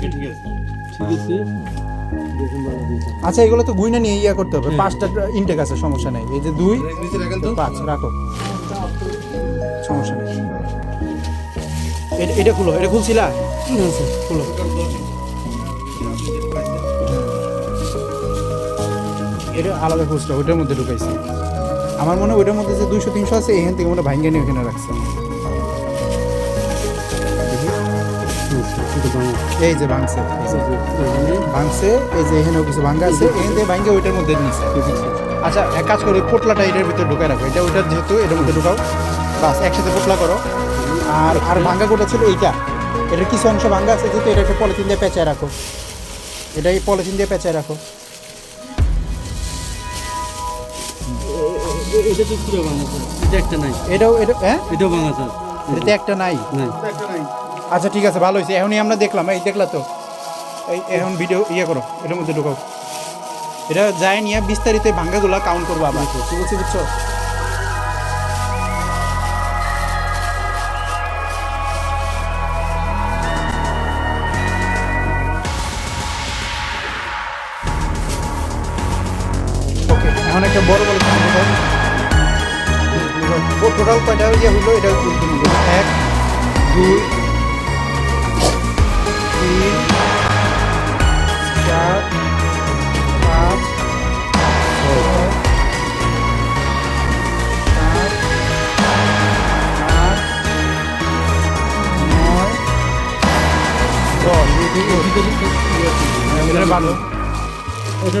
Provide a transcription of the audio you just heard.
ঠিক আছে। ঠিক আছে। দেখুন ভালো দিয়েছে আচ্ছা এগুলো তো গুইনা নিয়ে ইয়া করতে হবে। পাঁচটা ইনটেক আছে সমস্যা নেই। এই যে দুই নিচে রাখেন তো। পাঁচ রাখো। সমস্যা নেই। এটা এটা খুলো এটা খুলছিলা? খুলো। এটা আলাদা খুচরা ওইটার মধ্যে ঢুকাইছি। আমার মনে হয় ওইটার মধ্যে যে দুইশো তিনশো আছে এখান থেকে মনে হয় ভাঙ্গে নিয়ে ওখানে রাখছে। এই যে ভাঙছে এই যে ভাঙছে এই যে এখানেও কিছু ভাঙ্গা আছে এখান থেকে ওইটার মধ্যে নিচ্ছে আচ্ছা এক কাজ করো পোটলাটা এটার ভিতরে ঢুকাই রাখো এটা ওইটার যেহেতু এটার মধ্যে ঢুকাও বাস একসাথে পোটলা করো। আর আর ভাঙ্গা কোটা ছিল এইটা। এটার কিছু অংশ ভাঙ্গা আছে যেহেতু এটা একটা পলিথিন দিয়ে পেঁচায় রাখো। এটা এই পলিথিন দিয়ে পেঁচায় রাখো। এটা তো পুরো স্যার? এটা একটা নাই। এটাও এটা হ্যাঁ? এটাও বাংলা স্যার। এটাতে একটা নাই। নাই। আচ্ছা ঠিক আছে ভালো হয়েছে। এখনই আমরা দেখলাম। এই দেখলা তো? এই এখন ভিডিও ইয়ে করো এটার মধ্যে ঢুকাও। এটা যায় নিয়ে বিস্তারিত ভাঙ্গাগুলা কাউন্ট করব আবার। ঠিক আছে বুঝছ? এখন একটা বড় বড় টোটাল কয়টা ইয়ে হইল? এটা তুলতে এক দুই তিন চার পাঁচ ছয় সাত আট নয় দশ। ভালো এটা